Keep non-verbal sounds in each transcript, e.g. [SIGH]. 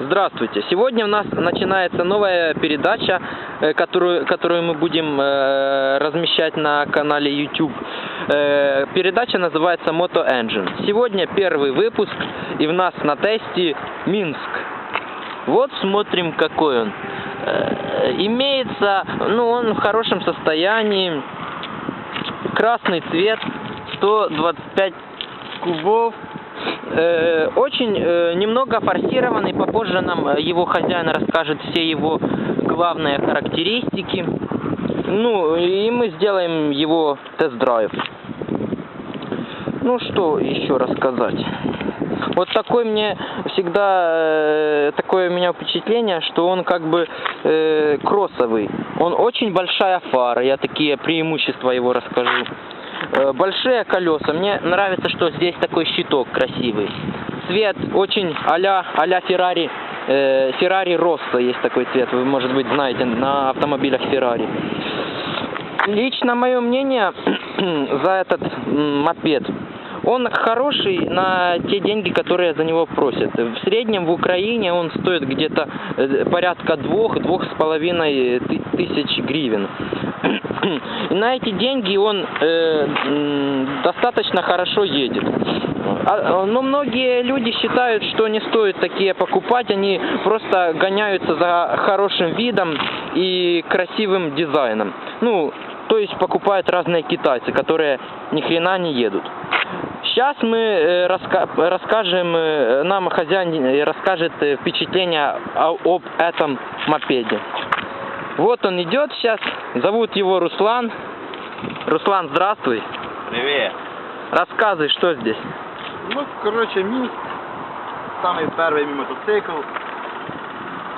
Здравствуйте. Сегодня у нас начинается новая передача, э, которую, которую мы будем э, размещать на канале YouTube. Э, Передача называется Moto Engine. Сегодня первый выпуск, и в нас на тесте Минск. Вот смотрим, какой он. Э, Имеется, ну, он в хорошем состоянии. Красный цвет, 125 кубов. Э, очень э, немного форсированный, попозже нам э, его хозяин расскажет все его главные характеристики. Ну, и мы сделаем его тест-драйв. Ну, что еще рассказать? Вот такой мне всегда, э, такое у меня впечатление, что он как бы э, кроссовый. Он очень большая фара, я такие преимущества его расскажу. Э, большие колеса. Мне нравится, что здесь такой щиток красивый. Цвет очень а-ля, а-ля Феррари. Э, Феррари Росса есть такой цвет, вы, может быть, знаете, на автомобилях Феррари. Лично мое мнение [CLEARS THROAT] за этот мопед, он хороший на те деньги, которые за него просят. В среднем в Украине он стоит где-то э, порядка двух-двух с половиной ты- тысяч гривен. [CLEARS THROAT] [CLEARS THROAT] На эти деньги он э, достаточно хорошо едет. А, Но многие люди считают, что не стоит такие покупать, они просто гоняются за хорошим видом и красивым дизайном. Ну, то есть покупают разные китайцы, которые ни хрена не едут. Сейчас мы э, раска- расскажем, э, нам хозяин э, расскажет впечатление об этом мопеде. Вот он идет сейчас, зовут его Руслан. Руслан, здравствуй. Привіт. Рассказывай, что здесь. Ну, коротше, мій самий перший мій мотоцикл.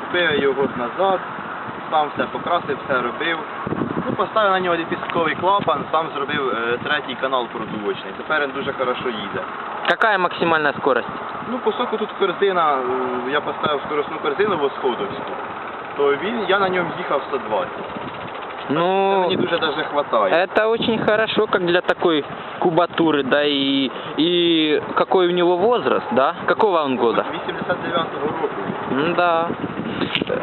Купив я його год назад, сам все покрасив, все робив. Ну, поставив на нього ліпістковий клапан, сам зробив е, третій канал продувочний. Тепер він дуже хорошо їде. Какая максимальная скорость? Ну, по соку тут корзина, е, я поставив скоростну корзину восходовську, то він, я на ньому їхав 120. Це Ну, мені дуже навіть хватає. это очень хорошо, как для такой кубатуры, да, и, и какой у него возраст, да? Какого он года? 89-го року. Да.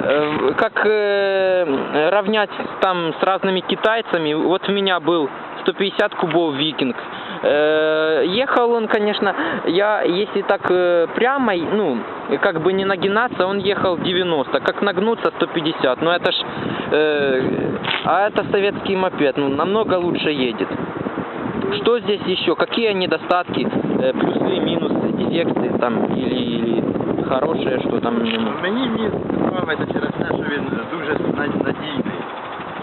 Э, Как э, равнять там с разными китайцами? Вот у меня был 150 кубов Викинг. Э, Ехал он, конечно, я, если так э, прямо, ну, как бы не нагинаться, он ехал 90, как нагнуться 150. Но это ж, э, а это советский мопед, ну, намного лучше едет. Что здесь еще? Какие недостатки, э, плюсы, минусы, дефекты там или, или хорошее, что там? ну, Мені він подобається через те, що він дуже над- надійний.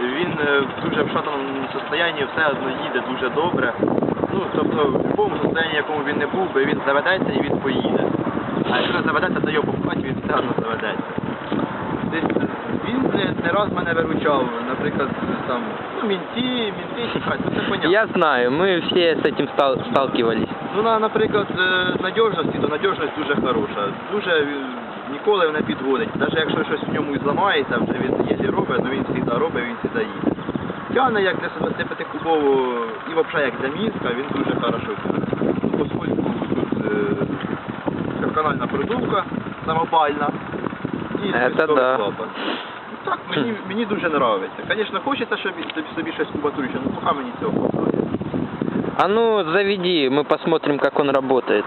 Він е, в дуже вшатаному стані все одно їде дуже добре. Ну, тобто, в будь-якому стані, якому він не був би, він заведеться і він поїде. А якщо заведеться, то його попхати, він все одно заведеться. Десь він не, не раз мене виручав, наприклад, там, ну, мінті, мінти тікать, ну це понятно. Я знаю, мы все с этим стал- сталкивались. Ну, на, наприклад, е, надіжності, то надіжність дуже хороша. Дуже е, ніколи не підводить. Навіть якщо щось в ньому і зламається, вже він якщо робить, то він завжди робить, він завжди їде. Тягне як для 25 кубового і взагалі як для Мінська, він дуже хорошо тягне. Ну, Поскольку тут е, канальна продувка самопальна і Це свистковий да. клапан. Ну, Так, мені, мені дуже подобається. Звісно, хочеться, щоб собі, собі щось кубатуріше, але поки мені цього хватає. А ну, заведи, мы посмотрим, как он работает.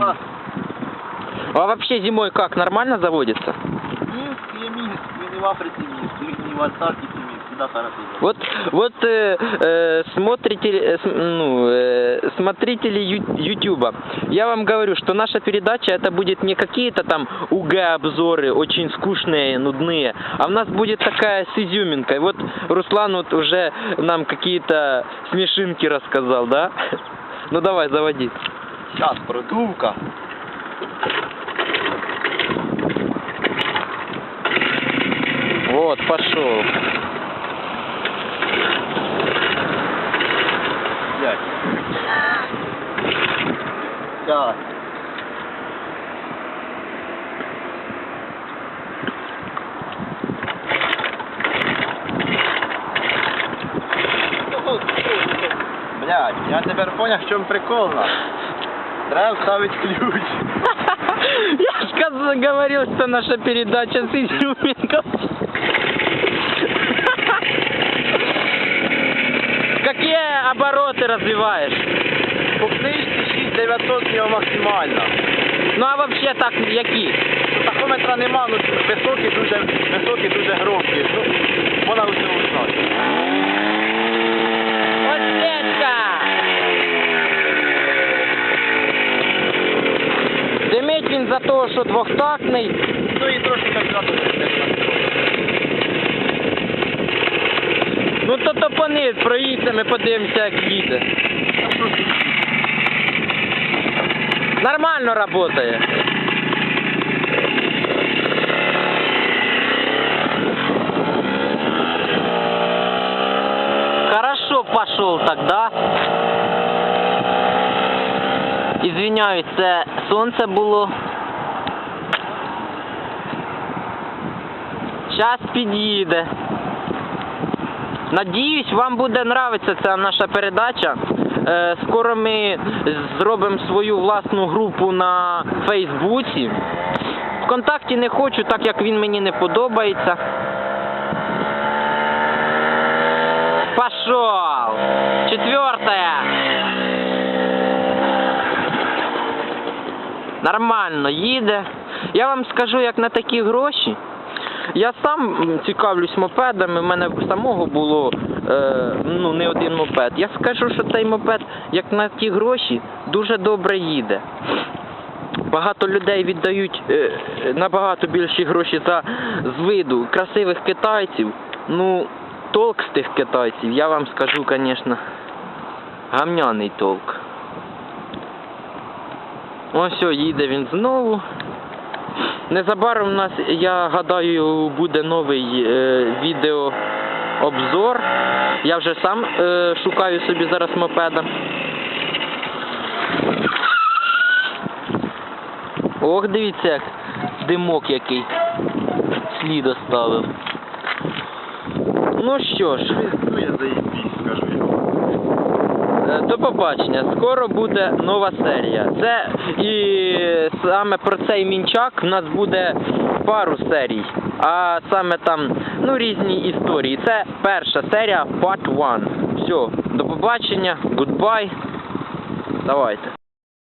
А, А вообще зимой как, нормально заводится? Минск є Минск, він і в Африці Минск, і в Антарктиці Минск, всегда хорошо. Вот, вот э, э, смотрители, э, ну, э, смотрители Ютуба, я вам говорю, что наша передача это будет не какие-то там УГ-обзоры, очень скучные, нудные, а у нас будет такая с изюминкой. Вот Руслан вот уже нам какие-то смешинки рассказал, да? Ну давай, заводи. Зараз продувка. Вот, пошел. God. Блядь, я теперь понял, в чем прикол нас. Треба вставити ключ. [LAUGHS] Я ж говорил, что наша передача с изюминков. [LAUGHS] Какие обороты развиваешь? Пухнышки 900 його максимально. Ну а взагалі так які? Тахометра нема, ну високі, дуже високі, дуже громкі. Ну, Вона усе узнати. Оцінка! Димить він за того, що двохтактний. Ну і трошки калькатор Ну то топани, проїдьте, ми подивимося, як їде. Нормально работає. Хорошо пошел тогда. Извиняюсь, це сонце було. Зараз під'їде. Надіюсь, вам буде нравитися ця наша передача. Е, скоро ми зробимо свою власну групу на Фейсбуці. Вконтакті не хочу, так як він мені не подобається. Пошел! Четвертая! Нормально їде. Я вам скажу, як на такі гроші. Я сам цікавлюсь мопедами, в мене самого було е, ну, не один мопед. Я скажу, що цей мопед, як на ті гроші, дуже добре їде. Багато людей віддають е, набагато більші гроші за з виду красивих китайців. Ну, толк з тих китайців, я вам скажу, звісно, гамняний толк. Ось їде він знову. Незабаром у нас, я гадаю, буде новий е, відеообзор. Я вже сам е, шукаю собі зараз мопеда. Ох, дивіться, як димок який слід оставив. Ну що ж. Е, До побачення. Скоро буде нова серія. Це і саме про цей мінчак у нас буде пару серій. А саме там ну різні історії. Це перша серія Part 1. Все, до побачення, goodbye. Давайте.